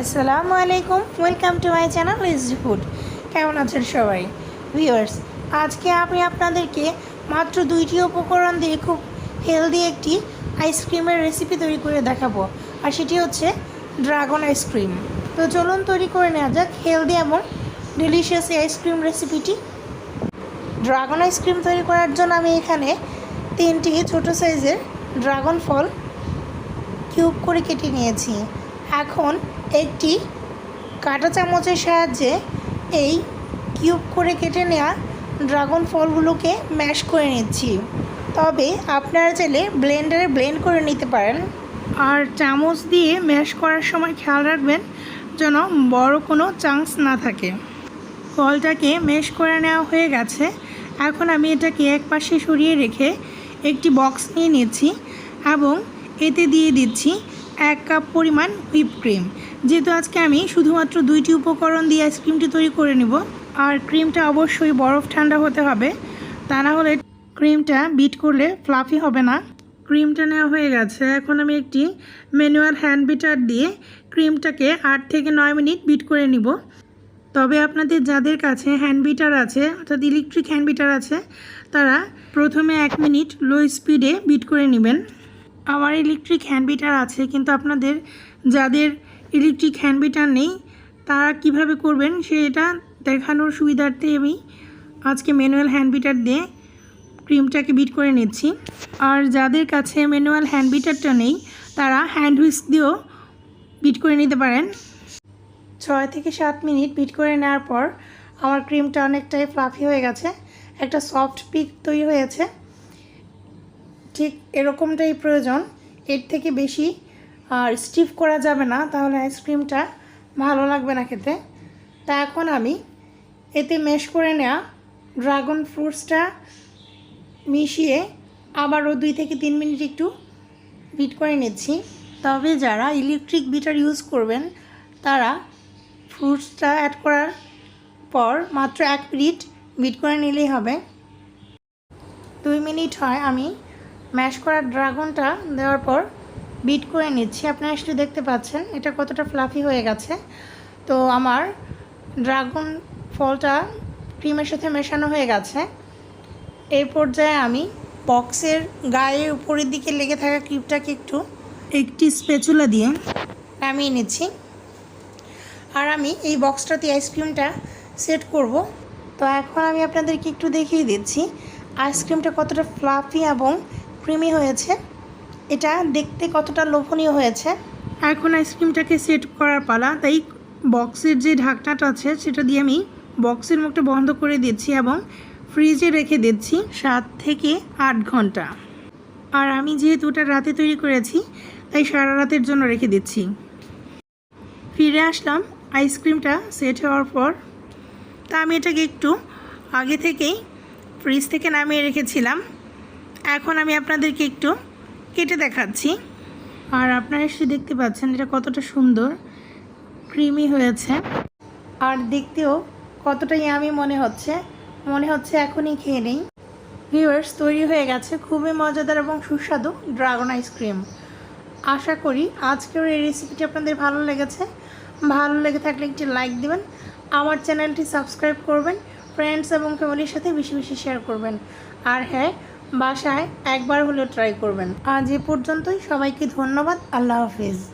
আসসালামু আলাইকুম welcome to my channel easy food কেমন আছেন সবাই? ভিউয়ার্স আজকে আমি আপনাদেরকে মাত্র দুইটি উপকরণ দিয়ে খুব হেলদি একটি আইসক্রিমের রেসিপি তৈরি করে দেখাবো, আর সেটি হচ্ছে ড্রাগন আইসক্রিম তো চলুন তৈরি করে নেওয়া যাক হেলদি এবং ডিলিশিয়াস এই আইসক্রিম রেসিপিটি ড্রাগন আইসক্রিম তৈরি করার জন্য আমি এখানে তিনটি ছোট সাইজের ড্রাগন ফল কিউব করে কেটে নিয়েছি। এখন একটি কাঁটা চামচের সাহায্যে এই কিউব করে কেটে নেওয়া ড্রাগন ফলগুলোকে ম্যাশ করে নিচ্ছি। তবে আপনারা চাইলে ব্লেন্ডারে ব্লেন্ড করে নিতে পারেন। আর চামচ দিয়ে ম্যাশ করার সময় খেয়াল রাখবেন যেন বড় কোনো চান্স না থাকে। ফলটাকে ম্যাশ করে নেওয়া হয়ে গেছে। এখন আমি এটাকে এক পাশে সরিয়ে রেখে একটি বক্স নিয়ে নিচ্ছি এবং এতে দিয়ে দিচ্ছি এক কাপ পরিমাণ হুইপ ক্রিম যেহেতু আজকে আমি শুধুমাত্র দুইটি উপকরণ দিয়ে আইসক্রিমটি তৈরি করে নিব, আর ক্রিমটা অবশ্যই বরফ ঠান্ডা হতে হবে, তা না হলে ক্রিমটা বিট করলে ফ্লাফি হবে না। ক্রিমটা নেওয়া হয়ে গেছে। এখন আমি একটি ম্যানুয়াল হ্যান্ড বিটার দিয়ে ক্রিমটাকে আট থেকে নয় মিনিট বিট করে নিব। তবে আপনাদের যাদের কাছে হ্যান্ড বিটার আছে, অর্থাৎ ইলেকট্রিক হ্যান্ড বিটার আছে, তারা প্রথমে এক মিনিট লো স্পিডে বিট করে নেবেন। আমার ইলেকট্রিক হ্যান্ড বিটার আছে, কিন্তু আপনাদের যাদের ইলেকট্রিক হ্যান্ড বিটার নেই, তারা কীভাবে করবেন সেটা দেখানোর সুবিধার্থে আমি আজকে ম্যানুয়াল হ্যান্ড বিটার দিয়ে ক্রিমটাকে বিট করে নিচ্ছি। আর যাদের কাছে ম্যানুয়াল হ্যান্ড বিটারটা নেই, তারা হ্যান্ড হুইস্ক দিয়েও বিট করে নিতে পারেন। ছয় থেকে সাত মিনিট বিট করে নেওয়ার পর আমার ক্রিমটা অনেকটাই ফ্লাফি হয়ে গেছে, একটা সফট পিক তৈরি হয়েছে। ঠিক এরকমটাই প্রয়োজন। এর থেকে বেশি আর স্টিফ করা যাবে না, তাহলে আইসক্রিমটা ভালো লাগবে না খেতে। তা এখন আমি এতে মেশ করে নেওয়া ড্রাগন ফ্রুটসটা মিশিয়ে আবারও দুই থেকে তিন মিনিট একটু বিট করে নিচ্ছি। তবে যারা ইলেকট্রিক বিটার ইউজ করবেন, তারা ফ্রুটসটা অ্যাড করার পর মাত্র এক মিনিট বিট করে নিলেই হবে। দুই মিনিট হয় আমি ম্যাশ করা ড্রাগনটা দেওয়ার পর বিট করে নিচ্ছি। আপনারা একটু দেখতে পাচ্ছেন, এটা কতটা ফ্লাফি হয়ে গেছে। তো আমার ড্রাগন ফলটা ক্রিমের সাথে মেশানো হয়ে গেছে। এই পর্যায়ে আমি বক্সের গায়ের উপরের দিকে লেগে থাকা ক্রিপটাকে একটু একটি স্পেচুলা দিয়ে নামিয়ে নিচ্ছি। আর আমি এই বক্সটাতে আইসক্রিমটা সেট করব। তো এখন আমি আপনাদেরকে একটু দেখিয়ে দিচ্ছি আইসক্রিমটা কতটা ফ্লাফি এবং ক্রিমি হয়েছে। এটা দেখতে কতটা লোভনীয় হয়েছে। এখন আইসক্রিমটাকে সেট করার পালা। তাই বক্সের যে ঢাকনাটা আছে, সেটা দিয়ে আমি বক্সের মুখটা বন্ধ করে দিচ্ছি এবং ফ্রিজে রেখে দিচ্ছি সাত থেকে আট ঘণ্টা। আর আমি যেহেতু ওটা রাতে তৈরি করেছি, তাই সারা রাতের জন্য রেখে দিচ্ছি। ফিরে আসলাম আইসক্রিমটা সেট হওয়ার পর। তা আমি এটাকে একটু আগে থেকেই ফ্রিজ থেকে নামিয়ে রেখেছিলাম। এখন আমি আপনাদেরকে একটু কেটে দেখাচ্ছি। আর আপনারা এসে দেখতে পাচ্ছেন এটা কতটা সুন্দর, ক্রিমি হয়েছে। আর দেখতেও কতটাই আমি মনে হচ্ছে। মনে হচ্ছে এখনই খেয়ে নেই। ভিউয়ার্স তৈরি হয়ে গেছে খুবই মজাদার এবং সুস্বাদু ড্রাগন আইসক্রিম আশা করি আজকের এই রেসিপিটি আপনাদের ভালো লেগেছে। ভালো লেগে থাকলে একটি লাইক দিবেন, আমার চ্যানেলটি সাবস্ক্রাইব করবেন ফ্রেন্ডস এবং ফ্যামিলির সাথে বেশি বেশি শেয়ার করবেন। আর হ্যাঁ বাসায় একবার হলেও ট্রাই করবেন। আজ এ পর্যন্তই। সবাইকে ধন্যবাদ। আল্লাহ হাফিজ।